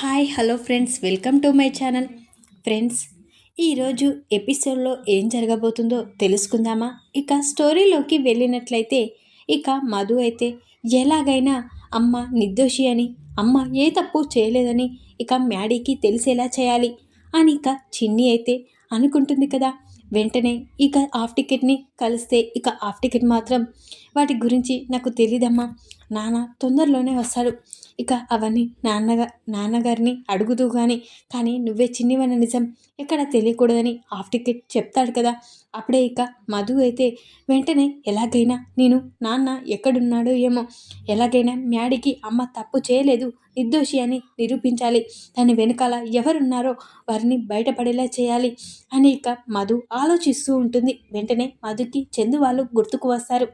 Hi hello friends. Welcome to my channel. Friends ఈరోజు ఎపిసోడ్లో ఏం జరగబోతుందో తెలుసుకుందామా? ఇక స్టోరీలోకి వెళ్ళినట్లయితే ఇక మధు అయితే ఎలాగైనా అమ్మ నిర్దోషి అని అమ్మ ఏ తప్పు చేయలేదని ఇక మ్యాడీకి తెలిసేలా చేయాలి అని ఇక చిన్ని అయితే అనుకుంటుంది కదా. వెంటనే ఇక హాఫ్ టికెట్ని కలిస్తే ఇక హాఫ్ టికెట్ మాత్రం వాటి గురించి నాకు తెలియదమ్మా నాన్న తొందరలోనే వస్తాడు. ఇక అవన్నీ నాన్నగా నాన్నగారిని అడుగుతూ కానీ కానీ నువ్వే చిన్నివన్న నిజం ఎక్కడ తెలియకూడదని హాఫ్ టికెట్ చెప్తాడు కదా. అప్పుడే ఇక మధు అయితే వెంటనే ఎలాగైనా నేను నాన్న ఎక్కడున్నాడో ఏమో ఎలాగైనా మ్యాడీకి అమ్మ తప్పు చేయలేదు నిర్దోషి అని నిరూపించాలి. దాని వెనకాల ఎవరున్నారో వారిని బయటపడేలా చేయాలి అని ఇక మధు ఆలోచిస్తూ ఉంటుంది. వెంటనే మధుకి చందు వాళ్ళు గుర్తుకు వస్తారు.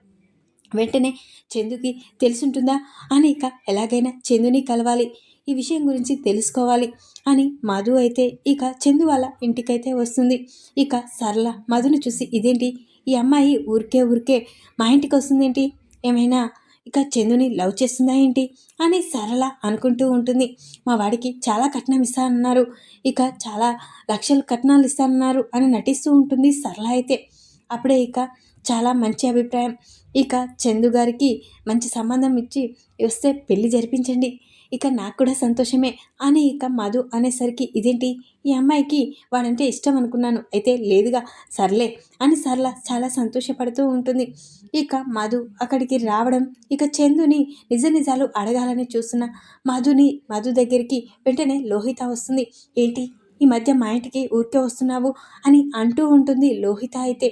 వెంటనే చందుకి తెలుసుంటుందా? అని ఇక ఎలాగైనా చందుని కలవాలి. ఈ విషయం గురించి తెలుసుకోవాలి అని మధు అయితే ఇక చందు వాళ్ళ ఇంటికైతే వస్తుంది. ఇక సరళ మధును చూసి ఇదేంటి? ఈ అమ్మాయి ఊరికే ఊరికే మా ఇంటికి వస్తుందేంటి? ఏమైనా ఇక చందుని లవ్ చేస్తుందా ఏంటి? అని సరళ అనుకుంటూ ఉంటుంది. మా వాడికి చాలా కట్నం ఇస్తానన్నారు. ఇక చాలా లక్షలు కట్నాలు ఇస్తానన్నారు అని నటిస్తూ ఉంటుంది సరళ అయితే. అప్పుడే ఇక చాలా మంచి అభిప్రాయం. ఇక చందు గారికి మంచి సంబంధం ఇచ్చి వస్తే పెళ్ళి జరిపించండి. ఇక నాకు కూడా సంతోషమే అని ఇక మధు అనేసరికి ఇదేంటి? ఈ అమ్మాయికి వాడంటే ఇష్టం అనుకున్నాను. అయితే లేదుగా. సర్లే అని సర్ల చాలా సంతోషపడుతూ ఉంటుంది. ఇక మధు అక్కడికి రావడం ఇక చందుని నిజ నిజాలు అడగాలని చూస్తున్న మధుని మధు దగ్గరికి వెంటనే లోహిత వస్తుంది. ఏంటి? ఈ మధ్య మా ఇంటికి ఊరికే వస్తున్నావు? అని అంటూ ఉంటుంది లోహిత అయితే.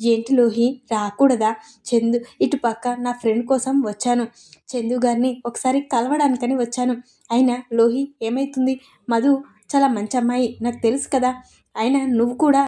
ఏంటి లోహి? రాకూడదా? చందు ఇటు పక్క నా ఫ్రెండ్ కోసం వచ్చాను. చందు గారిని ఒకసారి కలవడానికని వచ్చాను. అయినా లోహి ఏమైతుంది? మధు చాలా మంచి అమ్మాయి నాకు తెలుసు కదా. అయినా నువ్వు కూడా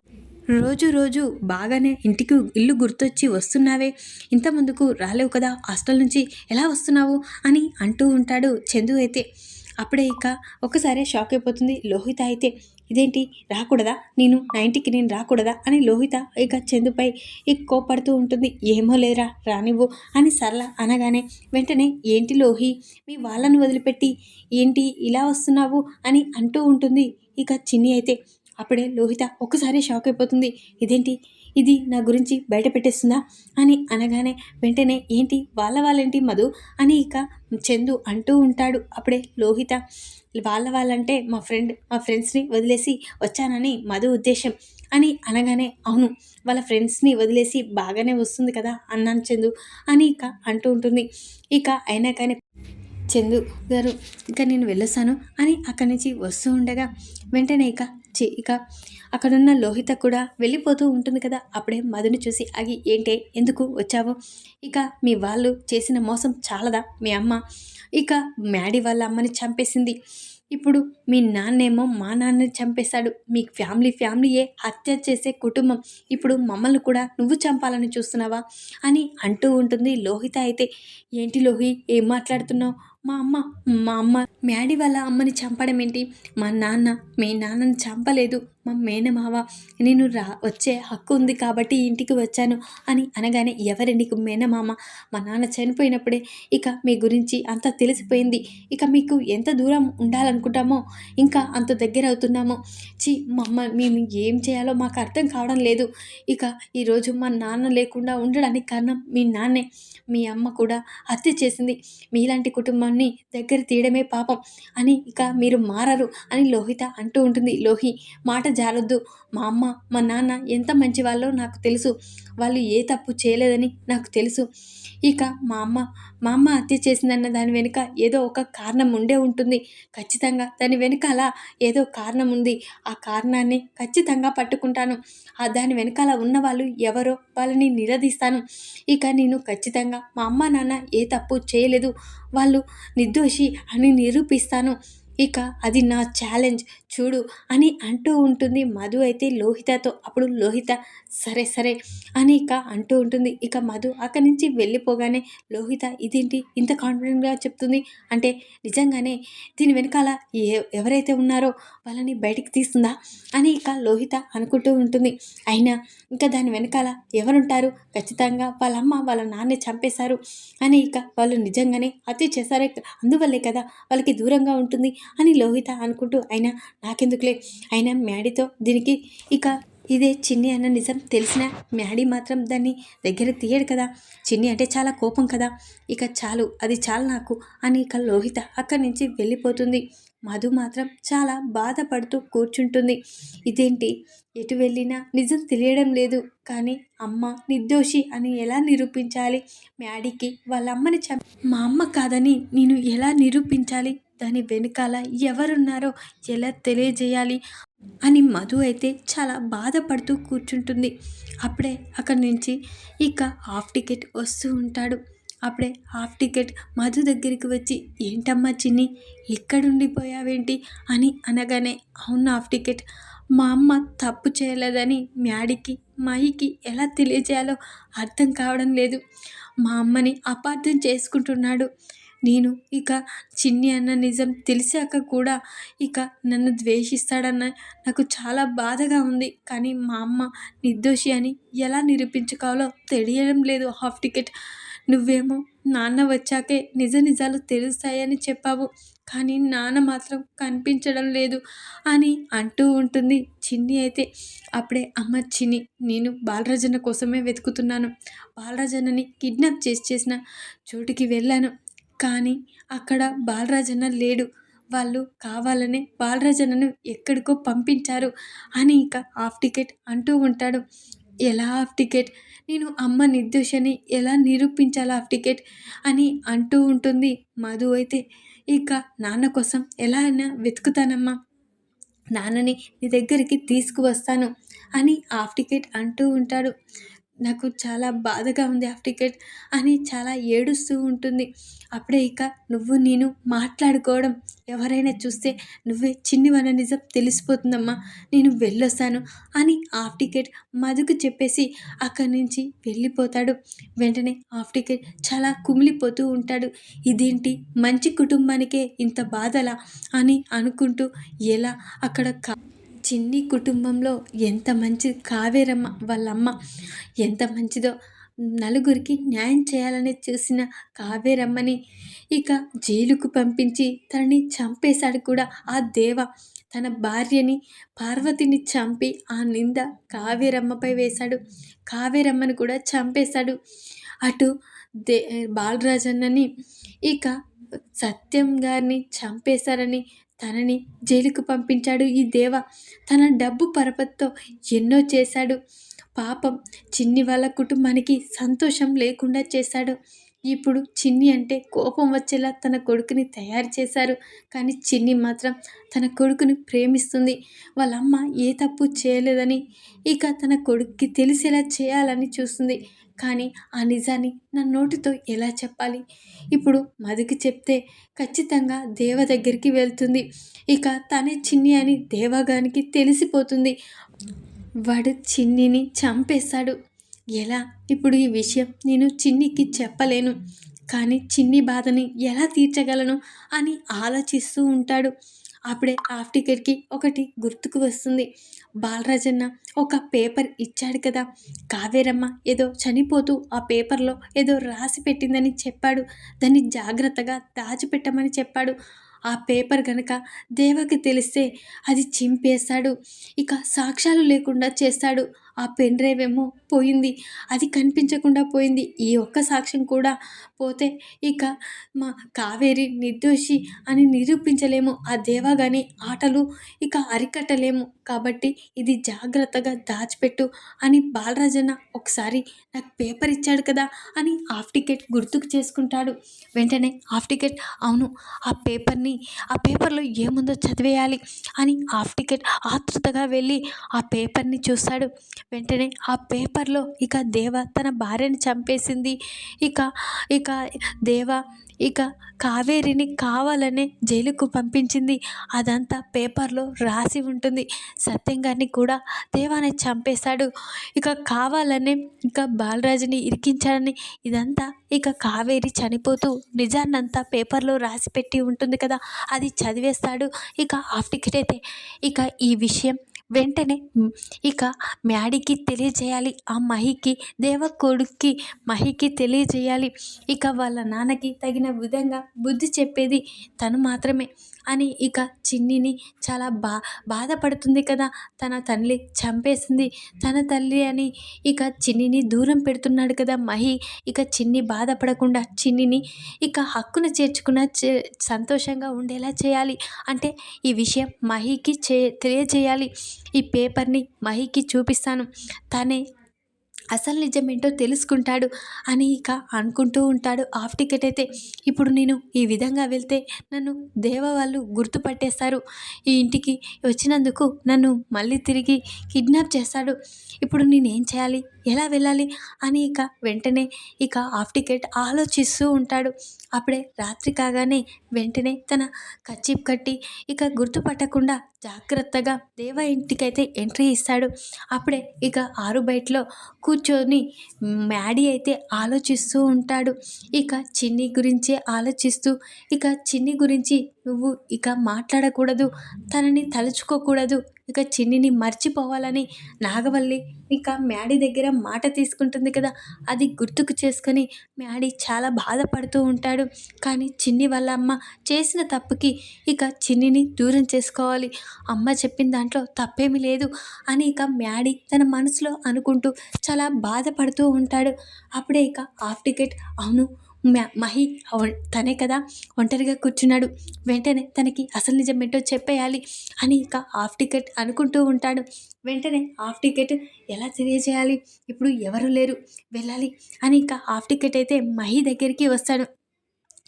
రోజు రోజు బాగానే ఇంటికి ఇల్లు గుర్తొచ్చి వస్తున్నావే. ఇంత ముందుకు రాలేవు కదా? హాస్టల్ నుంచి ఎలా వస్తున్నావు? అని అంటూ ఉంటాడు చందు అయితే. అప్పుడే ఇక ఒకసారి షాక్ అయిపోతుంది లోహిత అయితే. ఇదేంటి? రాకూడదా? నేను నా ఇంటికి నేను రాకూడదా? అని లోహిత ఇక చందుపై ఇక కోపడుతూ ఉంటుంది. ఏమో లేరా రానివ్వు అని సరళ అనగానే వెంటనే ఏంటి లోహి? మీ వాళ్ళను వదిలిపెట్టి ఏంటి ఇలా వస్తున్నావు? అని అంటూ ఉంటుంది ఇక చిన్ని అయితే. అప్పుడే లోహిత ఒక్కసారి షాక్ అయిపోతుంది. ఇదేంటి? ఇది నా గురించి బయట పెట్టేస్తుందా? అని అనగానే వెంటనే ఏంటి? వాళ్ళ వాళ్ళేంటి మధు? అని ఇక చందు అంటూ ఉంటాడు. అప్పుడే లోహిత వాళ్ళ వాళ్ళంటే మా ఫ్రెండ్ మా ఫ్రెండ్స్ని వదిలేసి వచ్చానని మధు ఉద్దేశం అని అనగానే అవును వాళ్ళ ఫ్రెండ్స్ని వదిలేసి బాగానే వస్తుంది కదా అన్నాను చందు. అని ఇక అంటూ ఉంటుంది. ఇక అయినా కానీ చందు గారు ఇక నేను వెళ్ళొస్తాను అని అక్కడి నుంచి వస్తూ ఉండగా వెంటనే ఇక ఇక అక్కడున్న లోహిత కూడా వెళ్ళిపోతూ ఉంటుంది కదా. అప్పుడే మధుని చూసి అగి ఏంటే? ఎందుకు వచ్చావు? ఇక మీ వాళ్ళు చేసిన మోసం చాలదా మీ అమ్మ? ఇక మ్యాడీ వాళ్ళ అమ్మని చంపేసింది. ఇప్పుడు మీ నాన్నేమో మా నాన్నని చంపేశాడు. మీ ఫ్యామిలీ ఫ్యామిలీయే హత్య చేసే కుటుంబం. ఇప్పుడు మమ్మల్ని కూడా నువ్వు చంపాలని చూస్తున్నావా? అని అంటూ ఉంటుంది లోహిత అయితే. ఏంటి లోహి? ఏం మాట్లాడుతున్నావు? మా అమ్మ మా అమ్మ. మ్యాడీ వాళ్ళ అమ్మని చంపడం ఏంటి? మా నాన్న మీ నాన్నని చంపలేదు. మా మేనమావ నేను రా వచ్చే హక్కు ఉంది కాబట్టి ఇంటికి వచ్చాను అని అనగానే ఎవరి నీకు మేనమామ మా నాన్న చనిపోయినప్పుడే ఇక మీ గురించి అంత తెలిసిపోయింది. ఇక మీకు ఎంత దూరం ఉండాలనుకుంటామో ఇంకా అంత దగ్గర అవుతున్నామో. చి మమ్మ మేము ఏం చేయాలో మాకు అర్థం కావడం లేదు. ఇక ఈరోజు మా నాన్న లేకుండా ఉండడానికి కారణం మీ నాన్నే. మీ అమ్మ కూడా హత్య చేసింది. మీలాంటి కుటుంబాన్ని దగ్గర తీయడమే పాపం అని ఇక మీరు మారరు అని లోహిత అంటూ ఉంటుంది. లోహి మాట జారొద్దు మా అమ్మ మా నాన్న ఎంత మంచి వాళ్ళో నాకు తెలుసు. వాళ్ళు ఏ తప్పు చేయలేదని నాకు తెలుసు. ఇక మా అమ్మ మా అమ్మ హత్య చేసిందన్న దాని వెనుక ఏదో ఒక కారణం ఉండే ఉంటుంది. ఖచ్చితంగా దాని వెనకాల ఏదో కారణం ఉంది. ఆ కారణాన్ని ఖచ్చితంగా పట్టుకుంటాను. ఆ దాని వెనకాల ఉన్న వాళ్ళు ఎవరో వాళ్ళని నిలదీస్తాను. ఇక నేను ఖచ్చితంగా మా అమ్మ నాన్న ఏ తప్పు చేయలేదు. వాళ్ళు నిర్దోషి అని నిరూపిస్తాను. ఇక అది నా ఛాలెంజ్ చూడు అని అంటూ ఉంటుంది మధు అయితే లోహితతో. అప్పుడు లోహిత సరే సరే అని ఇక అంటూ ఉంటుంది. ఇక మధు అక్కడి నుంచి వెళ్ళిపోగానే లోహిత ఇదేంటి ఇంత కాన్ఫిడెంట్గా చెప్తుంది? అంటే నిజంగానే దీని వెనకాల ఏ ఎవరైతే ఉన్నారో వాళ్ళని బయటికి తీస్తుందా? అని ఇక లోహిత అనుకుంటూ ఉంటుంది. అయినా ఇంకా దాని వెనకాల ఎవరుంటారు? ఖచ్చితంగా వాళ్ళ అమ్మ వాళ్ళ నాన్నే చంపేశారు. అని ఇక వాళ్ళు నిజంగానే హత్య చేశారే అందువల్లే కదా వాళ్ళకి దూరంగా ఉంటుంది. అని లోహిత అనుకుంటూ అయినా నాకెందుకులే? అయినా మ్యాడీతో దీనికి ఇక ఇదే చిన్ని అన్న నిజం తెలిసిన మ్యాడీ మాత్రం దాన్ని దగ్గర తీయడు కదా. చిన్ని అంటే చాలా కోపం కదా. ఇక చాలు అది చాలు నాకు అని ఇక లోహిత అక్కడి నుంచి వెళ్ళిపోతుంది. మధు మాత్రం చాలా బాధపడుతూ కూర్చుంటుంది. ఇదేంటి? ఎటు వెళ్ళినా నిజం తెలియడం లేదు. కానీ అమ్మ నిర్దోషి అని ఎలా నిరూపించాలి? మ్యాడీకి వాళ్ళ అమ్మని చం మా అమ్మ కాదని నేను ఎలా నిరూపించాలి? దాని వెనకాల ఎవరున్నారో ఎలా తెలియజేయాలి అని మధు అయితే చాలా బాధపడుతూ కూర్చుంటుంది. అప్పుడే అక్కడి నుంచి ఇక హాఫ్ టికెట్ వస్తూ ఉంటాడు. అప్పుడే హాఫ్ టికెట్ మధు దగ్గరికి వచ్చి ఏంటమ్మా చిన్ని ఎక్కడుండిపోయావేంటి అని అనగానే అవును హాఫ్ టికెట్. మా అమ్మ తప్పు చేయలేదని మ్యాడీకి మాయికి ఎలా తెలియజేయాలో అర్థం కావడం లేదు. మా అమ్మని అపార్థం చేసుకుంటున్నాడు. నేను ఇక చిన్ని అన్న నిజం తెలిసాక కూడా ఇక నన్ను ద్వేషిస్తాడన్న నాకు చాలా బాధగా ఉంది. కానీ మా అమ్మ నిర్దోషి అని ఎలా నిరూపించుకోవాలో తెలియడం లేదు. హాఫ్ టికెట్ నువ్వేమో నాన్న వచ్చాకే నిజ నిజాలు తెలుస్తాయని చెప్పావు. కానీ నాన్న మాత్రం కనిపించడం లేదు అని అంటూ ఉంటుంది చిన్ని అయితే. అప్పుడే అమ్మ చిన్ని నేను బాలరాజన్న కోసమే వెతుకుతున్నాను. బాలరాజన్నని కిడ్నాప్ చేసి చేసిన చోటుకి వెళ్ళాను. కానీ అక్కడ బాలరాజన్న లేడు. వాళ్ళు కావాలనే బాలరాజన్నను ఎక్కడికో పంపించారు అని ఇక హాఫ్ టికెట్ అంటూ ఉంటాడు. ఎలా హాఫ్ టికెట్? నేను అమ్మ నిర్దోషని ఎలా నిరూపించాలి హాఫ్ టికెట్? అని అంటూ ఉంటుంది మధు అయితే. ఇక నాన్న కోసం ఎలా అయినా వెతుకుతానమ్మా. నాన్నని నీ దగ్గరికి తీసుకువస్తాను అని హాఫ్ టికెట్ అంటూ ఉంటాడు. నాకు చాలా బాధగా ఉంది హాఫ్ టికెట్ అని చాలా ఏడుస్తూ ఉంటుంది. అప్పుడే ఇక నువ్వు నేను మాట్లాడుకోవడం ఎవరైనా చూస్తే నువ్వే చిన్నివన్న నిజం తెలిసిపోతుందమ్మా నేను వెళ్ళొస్తాను అని హాఫ్ టికెట్ మధుకు చెప్పేసి అక్కడి నుంచి వెళ్ళిపోతాడు. వెంటనే హాఫ్ టికెట్ చాలా కుమిలిపోతూ ఉంటాడు. ఇదేంటి? మంచి కుటుంబానికే ఇంత బాధలా? అని అనుకుంటూ ఎలా అక్కడ చిన్ని కుటుంబంలో ఎంత మంచి కావేరమ్మ వాళ్ళమ్మ ఎంత మంచిదో నలుగురికి న్యాయం చేయాలని చూసిన కావేరమ్మని ఇక జైలుకు పంపించి తనని చంపేశాడు కూడా ఆ దేవ. తన భార్యని పార్వతిని చంపి ఆ నింద కావేరమ్మపై వేశాడు. కావేరమ్మని కూడా చంపేశాడు. అటు దే బాలరాజన్నని ఇక సత్యం గారిని చంపేశారని తనని జైలుకు పంపించాడు ఈ దేవ. తన డబ్బు పరపతితో ఎన్నో చేశాడు. పాపం చిన్ని వాళ్ళ కుటుంబానికి సంతోషం లేకుండా చేశాడు. ఇప్పుడు చిన్ని అంటే కోపం వచ్చేలా తన కొడుకుని తయారు చేశారు. కానీ చిన్ని మాత్రం తన కొడుకుని ప్రేమిస్తుంది. వాళ్ళ అమ్మ ఏ తప్పు చేయలేదని ఇక తన కొడుక్కి తెలిసేలా చేయాలని చూస్తుంది. కానీ ఆ నిజాన్ని నా నోటితో ఎలా చెప్పాలి? ఇప్పుడు మధుకి చెప్తే ఖచ్చితంగా దేవ దగ్గరికి వెళ్తుంది. ఇక తనే చిన్ని అని దేవగానికి తెలిసిపోతుంది. వాడు చిన్నిని చంపేశాడు ఎలా? ఇప్పుడు ఈ విషయం నేను చిన్నికి చెప్పలేను. కానీ చిన్ని బాధని ఎలా తీర్చగలను అని ఆలోచిస్తూ ఉంటాడు. అప్పుడే హాఫ్ టికెట్కి ఒకటి గుర్తుకు వస్తుంది. బాలరాజన్న ఒక పేపర్ ఇచ్చాడు కదా. కావేరమ్మ ఏదో చనిపోతూ ఆ పేపర్లో ఏదో రాసి పెట్టిందని చెప్పాడు. దాన్ని జాగ్రత్తగా దాచిపెట్టమని చెప్పాడు. ఆ పేపర్ కనుక దేవకి తెలిస్తే అది చింపేస్తాడు. ఇక సాక్ష్యాలు లేకుండా చేస్తాడు. ఆ పెన్ డ్రైవ్ ఏమో పోయింది. అది కనిపించకుండా పోయింది. ఈ ఒక్క సాక్ష్యం కూడా పోతే ఇక మా కావేరి నిర్దోషి అని నిరూపించలేము. ఆ దేవగాని ఆటలు ఇక అరికట్టలేము. కాబట్టి ఇది జాగ్రత్తగా దాచిపెట్టు అని బాలరాజన్న ఒకసారి నాకు పేపర్ ఇచ్చాడు కదా అని హాఫ్ టికెట్ గుర్తుకు చేసుకుంటాడు. వెంటనే హాఫ్ టికెట్ అవును ఆ పేపర్ని ఆ పేపర్లో ఏముందో చదివేయాలి అని హాఫ్ టికెట్ ఆతృతగా వెళ్ళి ఆ పేపర్ని చూస్తాడు. వెంటనే ఆ పేపర్లో ఇక దేవ తన భార్యని చంపేసింది. ఇక ఇక దేవ ఇక కావేరిని కావాలనే జైలుకు పంపించింది. అదంతా పేపర్లో రాసి ఉంటుంది. సత్యంగాన్ని కూడా దేవాన్ని చంపేశాడు. ఇక కావాలనే ఇక బాలరాజుని ఇరికించాడని ఇదంతా ఇక కావేరి చనిపోతూ నిజాన్నంతా పేపర్లో రాసి పెట్టి ఉంటుంది కదా. అది చదివేస్తాడు. ఇక హాఫ్ టికెట్ అయితే ఇక ఈ విషయం వెంటనే ఇక మ్యాడీకి తెలియజేయాలి ఆ మహికి దేవ కొడుక్కి మహికి తెలియజేయాలి. ఇక వాళ్ళ నాన్నకి తగిన విధంగా బుద్ధి చెప్పేది తను మాత్రమే. అని ఇక చిన్నిని చాలా బా బాధపడుతుంది కదా. తన తల్లి చంపేసింది. తన తల్లి అని ఇక చిన్నిని దూరం పెడుతున్నాడు కదా మహి. ఇక చిన్ని బాధపడకుండా చిన్నిని ఇక హక్కును చేర్చుకున్న చే సంతోషంగా ఉండేలా చేయాలి. అంటే ఈ విషయం మహికి చే తెలియజేయాలి. ఈ పేపర్ని మహికి చూపిస్తాను. తనే అసలు నిజమేంటో తెలుసుకుంటాడు అని ఇక అనుకుంటూ ఉంటాడు. హాఫ్ టికెట్ అయితే ఇప్పుడు నేను ఈ విధంగా వెళ్తే నన్ను దేవ వాళ్ళు గుర్తుపట్టేస్తారు. ఈ ఇంటికి వచ్చినందుకు నన్ను మళ్ళీ తిరిగి కిడ్నాప్ చేస్తాడు. ఇప్పుడు నేనేం చేయాలి? ఎలా వెళ్ళాలి అని ఇక వెంటనే ఇక హాఫ్ టికెట్ ఆలోచిస్తూ ఉంటాడు. అప్పుడే రాత్రి కాగానే వెంటనే తన కచ్చిప్ కట్టి ఇక గుర్తుపట్టకుండా జాగ్రత్తగా దేవ ఇంటికైతే ఎంట్రీ ఇస్తాడు. అప్పుడే ఇక ఆరు బయటలో కూర్చొని మ్యాడీ అయితే ఆలోచిస్తూ ఉంటాడు. ఇక చిన్ని గురించే ఆలోచిస్తూ ఇక చిన్ని గురించి నువ్వు ఇక మాట్లాడకూడదు తనని తలుచుకోకూడదు ఇక చిన్నిని మర్చిపోవాలని నాగవల్లి ఇక మ్యాడీ దగ్గర మాట తీసుకుంటుంది కదా అది గుర్తుకు చేసుకొని మ్యాడీ చాలా బాధపడుతూ ఉంటాడు. కానీ చిన్ని వాళ్ళ అమ్మ చేసిన తప్పుకి ఇక చిన్నిని దూరం చేసుకోవాలి. అమ్మ చెప్పిన దాంట్లో తప్పేమీ లేదు అని ఇక మ్యాడీ తన మనసులో అనుకుంటూ చాలా బాధపడుతూ ఉంటాడు. అప్పుడే ఇక హాఫ్ టికెట్ అవును మహి తనే కదా ఒంటరిగా కూర్చున్నాడు. వెంటనే తనకి అసలు నిజం ఏంటో చెప్పేయాలి అని ఇక హాఫ్ టికెట్ అనుకుంటూ ఉంటాడు. వెంటనే హాఫ్ టికెట్ ఎలా తెలియజేయాలి? ఇప్పుడు ఎవరు లేరు. వెళ్ళాలి అని ఇక హాఫ్ టికెట్ అయితే మహి దగ్గరికి వస్తాడు.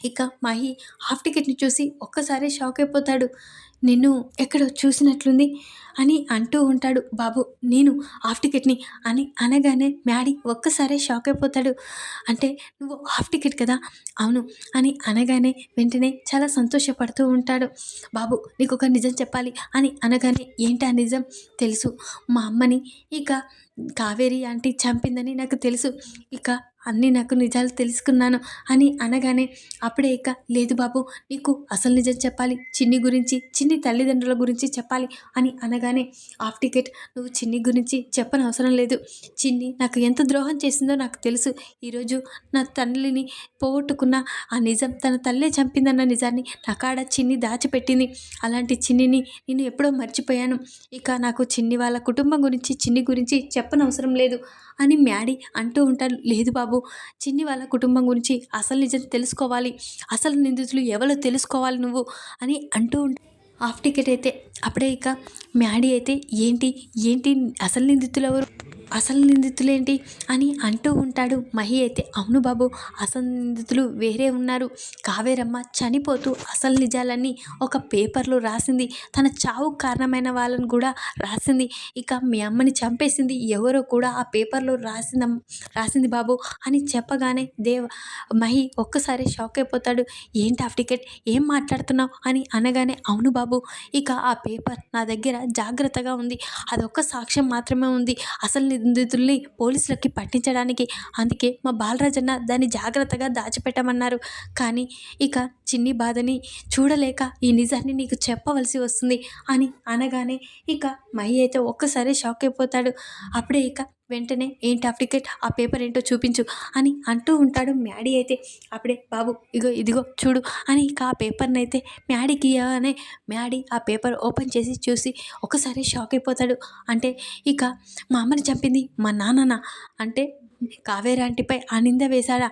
ఇక మహి హాఫ్ టికెట్ని చూసి ఒక్కసారి షాక్ అయిపోతాడు. నిన్ను ఎక్కడో చూసినట్లుంది అని అంటూ ఉంటాడు బాబు. నేను హాఫ్ టికెట్ని అని అనగానే మ్యాడీ ఒక్కసారే షాక్ అయిపోతాడు. అంటే నువ్వు హాఫ్ టికెట్ కదా? అవును అని అనగానే వెంటనే చాలా సంతోషపడుతూ ఉంటాడు. బాబు నీకు ఒక నిజం చెప్పాలి అని అనగానే ఏంటి ఆ నిజం? తెలుసు. మా అమ్మని ఇక కావేరి ఆంటీ చంపిందని నాకు తెలుసు. ఇక అన్నీ నాకు నిజాలు తెలుసుకున్నాను అని అనగానే అప్పుడే ఇక లేదు బాబు నీకు అసలు నిజం చెప్పాలి చిన్ని గురించి చిన్ని తల్లిదండ్రుల గురించి చెప్పాలి అని అనగానే ఆఫ్ టికెట్ నువ్వు చిన్ని గురించి చెప్పని అవసరం లేదు. చిన్ని నాకు ఎంత ద్రోహం చేసిందో నాకు తెలుసు. ఈరోజు నా తల్లిని పోగొట్టుకున్న ఆ నిజం తన తల్లే చంపిందన్న నిజాన్ని నా కాడ చిన్ని దాచిపెట్టింది. అలాంటి చిన్నిని నేను ఎప్పుడో మర్చిపోయాను. ఇక నాకు చిన్ని వాళ్ళ కుటుంబం గురించి చిన్ని గురించి చెప్పనవసరం లేదు అని మ్యాడీ అంటూ ఉంటాడు. లేదు బాబు చిన్ని వాళ్ళ కుటుంబం గురించి అసలు నిజం తెలుసుకోవాలి. అసలు నిందితులు ఎవరో తెలుసుకోవాలి నువ్వు అని అంటూ ఉంటా హాఫ్ టికెట్ అయితే అప్పుడే ఇక మ్యాడీ అయితే ఏంటి ఏంటి అసలు నిందితులు ఎవరు అసలు నిందితులేంటి అని అంటూ ఉంటాడు మహి అయితే. అవును బాబు అసలు నిందితులు వేరే ఉన్నారు. కావేరమ్మ చనిపోతూ అసలు నిజాలన్నీ ఒక పేపర్లో రాసింది. తన చావు కారణమైన వాళ్ళని కూడా రాసింది. ఇక మీ అమ్మని చంపేసింది ఎవరో కూడా ఆ పేపర్లో రాసిన రాసింది బాబు అని చెప్పగానే దేవ్ మహి ఒక్కసారి షాక్ అయిపోతాడు. ఏంటి ఆఫ్ టికెట్? ఏం మాట్లాడుతున్నావు? అని అనగానే అవును బాబు బాబు. ఇక ఆ పేపర్ నా దగ్గర జాగ్రత్తగా ఉంది. అదొక్క సాక్ష్యం మాత్రమే ఉంది. అసలు నిందితుల్ని పోలీసులకి పట్టించడానికి. అందుకే మా బాలరాజన్న దాన్ని జాగ్రత్తగా దాచిపెట్టమన్నారు. కానీ ఇక చిన్ని బాధని చూడలేక ఈ నిజాన్ని నీకు చెప్పవలసి వస్తుంది అని అనగానే ఇక మహి అయితే ఒక్కసారి షాక్ అయిపోతాడు. అప్పుడే ఇక వెంటనే ఏంటి ఆ టికెట్? ఆ పేపర్ ఏంటో చూపించు అని అంటూ ఉంటాడు మ్యాడీ అయితే. అప్పుడే బాబు ఇగో ఇదిగో చూడు అని ఇక ఆ పేపర్ని అయితే మ్యాడీకి ఇవ్వగానే మ్యాడీ ఆ పేపర్ ఓపెన్ చేసి చూసి ఒకసారి షాక్ అయిపోతాడు. అంటే ఇక మా అమ్మని చంపింది మా నాన్న అంటే కావేరాంటిపై ఆ నింద వేశాడా?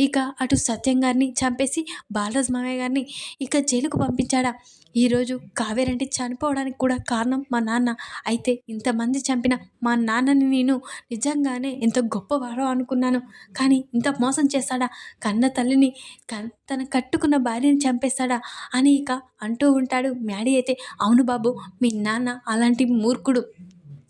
ఇక అటు సత్యం గారిని చంపేసి బాలరాజ్ మామయ్య గారిని ఇక జైలుకు పంపించాడా? ఈరోజు కావేరంటి చనిపోవడానికి కూడా కారణం మా నాన్న. అయితే ఇంతమంది చంపిన మా నాన్నని నేను నిజంగానే ఎంత గొప్పవాడో అనుకున్నాను. కానీ ఇంత మోసం చేస్తాడా కన్న తల్లిని కన్ తన కట్టుకున్న భార్యని చంపేస్తాడా అని ఇక అంటూ ఉంటాడు మ్యాడీ అయితే. అవును బాబు మీ నాన్న అలాంటి మూర్ఖుడు.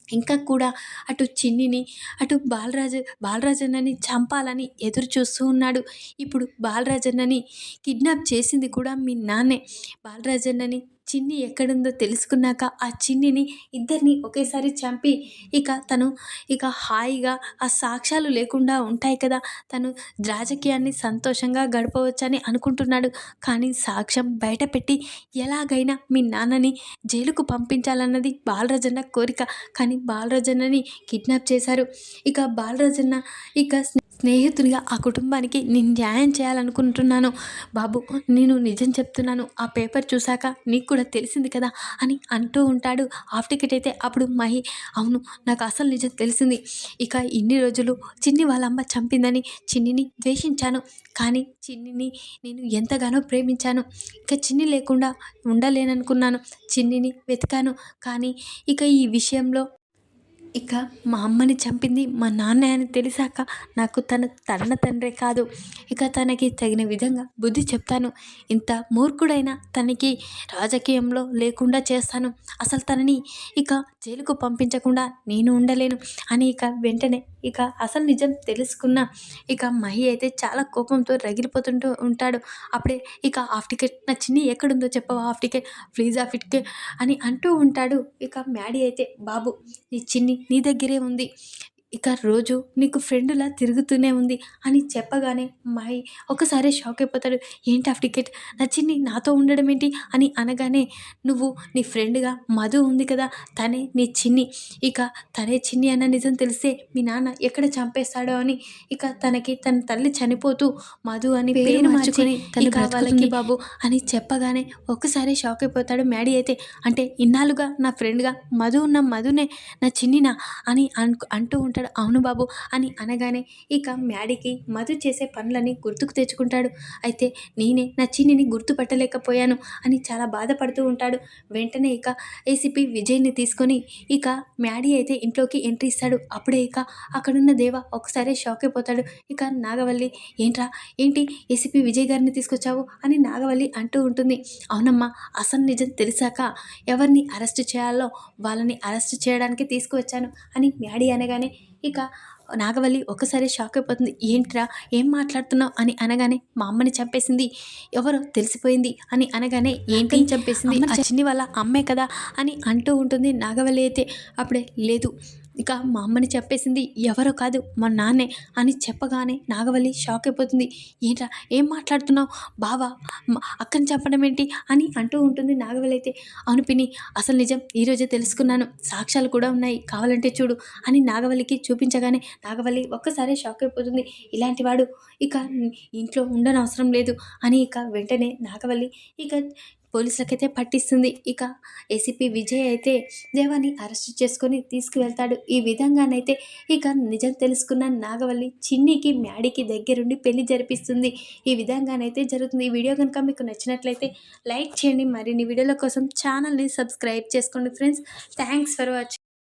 ఇంకా కూడా అటు చిన్నిని అటు బాలరాజు బాలరాజన్నని చంపాలని ఎదురు చూస్తూ ఉన్నాడు. ఇప్పుడు బాలరాజన్నని కిడ్నాప్ చేసింది కూడా మీ నాన్నే. బాలరాజన్నని చిన్ని ఎక్కడుందో తెలుసుకున్నాక ఆ చిన్నిని ఇద్దరిని ఒకేసారి చంపి ఇక తను ఇక హాయిగా ఆ సాక్ష్యాలు లేకుండా ఉంటాయి కదా. తను రాజకీయాన్ని సంతోషంగా గడపవచ్చని అనుకుంటున్నాడు. కానీ సాక్ష్యం బయటపెట్టి ఎలాగైనా మీ నాన్నని జైలుకు పంపించాలన్నది బాలరాజన్న కోరిక. కానీ బాలరాజన్నని కిడ్నాప్ చేశారు. ఇక బాలరాజన్న ఇక స్నేహితునిగా ఆ కుటుంబానికి నేను న్యాయం చేయాలనుకుంటున్నాను. బాబు నేను నిజం చెప్తున్నాను. ఆ పేపర్ చూశాక నీకు కూడా తెలిసింది కదా అని అంటూ ఉంటాడు. హాఫ్ టికెట్ అయితే అప్పుడు మహి అవును నాకు అసలు నిజం తెలిసింది. ఇక ఇన్ని రోజులు చిన్ని వాళ్ళ అమ్మ చంపిందని చిన్నిని ద్వేషించాను. కానీ చిన్నిని నేను ఎంతగానో ప్రేమించాను. ఇక చిన్ని లేకుండా ఉండలేననుకున్నాను. చిన్నిని వెతికాను. కానీ ఇక ఈ విషయంలో ఇక మా అమ్మని చంపింది మా నాన్న అని తెలిసాక నాకు తన తన తండ్రే కాదు. ఇక తనకి తగిన విధంగా బుద్ధి చెప్తాను. ఇంత మూర్ఖుడైన తనకి రాజకీయంలో లేకుండా చేస్తాను. అసలు తనని ఇక జైలుకు పంపించకుండా నేను ఉండలేను అని ఇక వెంటనే ఇక అసలు నిజం తెలుసుకున్న ఇక మహి అయితే చాలా కోపంతో రగిలిపోతుంటూ ఉంటాడు. అప్పుడే ఇక హాఫ్ టికెట్ నా చిన్ని ఎక్కడుందో చెప్పవా half ticket? Please half ticket అని అంటూ ఉంటాడు. ఇక మ్యాడీ అయితే బాబు నీ చిన్ని నీ దగ్గరే ఉంది. ఇక రోజు నీకు ఫ్రెండ్లా తిరుగుతూనే ఉంది అని చెప్పగానే మహి ఒకసారి షాక్ అయిపోతాడు. ఏంటి హాఫ్ టికెట్? నా చిన్ని నాతో ఉండడం ఏంటి? అని అనగానే నువ్వు నీ ఫ్రెండ్గా మధు ఉంది కదా తనే నీ చిన్ని. ఇక తనే చిన్ని అన్న నిజం తెలిస్తే మీ నాన్న ఎక్కడ చంపేస్తాడో అని ఇక తనకి తన తల్లి చనిపోతూ మధు అని పేరు మార్చుకొని ఇక వాళ్ళకి బాబు అని చెప్పగానే ఒక్కసారి షాక్ అయిపోతాడు. మ్యాడీ అయితే అంటే ఇన్నాళ్ళుగా నా ఫ్రెండ్గా మధు ఉన్న మధునే నా చిన్నినా? అని అను అంటూ ఉంటాడు. అవును బాబు అని అనగానే ఇక మ్యాడీకి మధు చేసే పనులని గుర్తుకు తెచ్చుకుంటాడు. అయితే నేనే నా చిన్నిని గుర్తుపట్టలేకపోయాను అని చాలా బాధపడుతూ ఉంటాడు. వెంటనే ఇక ఏసీపీ విజయ్ని తీసుకొని ఇక మ్యాడీ అయితే ఇంట్లోకి ఎంట్రీ ఇస్తాడు. అప్పుడే ఇక అక్కడున్న దేవ ఒకసారి షాక్ అయిపోతాడు. ఇక నాగవల్లి ఏంట్రా? ఏంటి ఏసీపీ విజయ్ గారిని తీసుకొచ్చావు? అని నాగవల్లి అంటూ ఉంటుంది. అవునమ్మా అసలు నిజం తెలిసాక ఎవరిని అరెస్ట్ చేయాలో వాళ్ళని అరెస్ట్ చేయడానికి తీసుకువచ్చాను అని మ్యాడీ అనగానే ఇక నాగవల్లి ఒకసారి షాక్ అయిపోతుంది. ఏంట్రా ఏం మాట్లాడుతున్నావు? అని అనగానే మా అమ్మని చంపేసింది. ఎవరో తెలిసిపోయింది అని అనగానే ఏంటి? చంపేసింది. చిన్ని వాళ్ళ అమ్మే కదా అని అంటూ ఉంటుంది నాగవల్లి అయితే. అప్పుడే లేదు ఇక మా అమ్మని చెప్పేసింది ఎవరో కాదు మా నాన్నే అని చెప్పగానే నాగవల్లి షాక్ అయిపోతుంది. ఏంట్రా ఏం మాట్లాడుతున్నావు? బావా అక్కని చెప్పడం ఏంటి? అని అంటూ ఉంటుంది నాగవల్లి అయితే. అవును అసలు నిజం ఈరోజే తెలుసుకున్నాను. సాక్ష్యాలు కూడా ఉన్నాయి కావాలంటే చూడు అని నాగవల్లికి చూపించగానే నాగవల్లి ఒక్కసారి షాక్ అయిపోతుంది. ఇలాంటి వాడు ఇక ఇంట్లో ఉండనవసరం లేదు అని ఇక వెంటనే నాగవల్లి ఇక పోలీసులకైతే పట్టిస్తుంది. ఇక ఏసీపీ విజయ్ అయితే దేవాన్ని అరెస్ట్ చేసుకొని తీసుకువెళ్తాడు. ఈ విధంగానైతే ఇక నిజం తెలుసుకున్న నాగవల్లి చిన్నికి మ్యాడీకి దగ్గరుండి పెళ్ళి జరిపిస్తుంది. ఈ విధంగానైతే జరుగుతుంది. ఈ వీడియో కనుక మీకు నచ్చినట్లయితే లైక్ చేయండి. మరిన్ని వీడియోల కోసం ఛానల్ని సబ్స్క్రైబ్ చేసుకోండి ఫ్రెండ్స్. Thanks for watching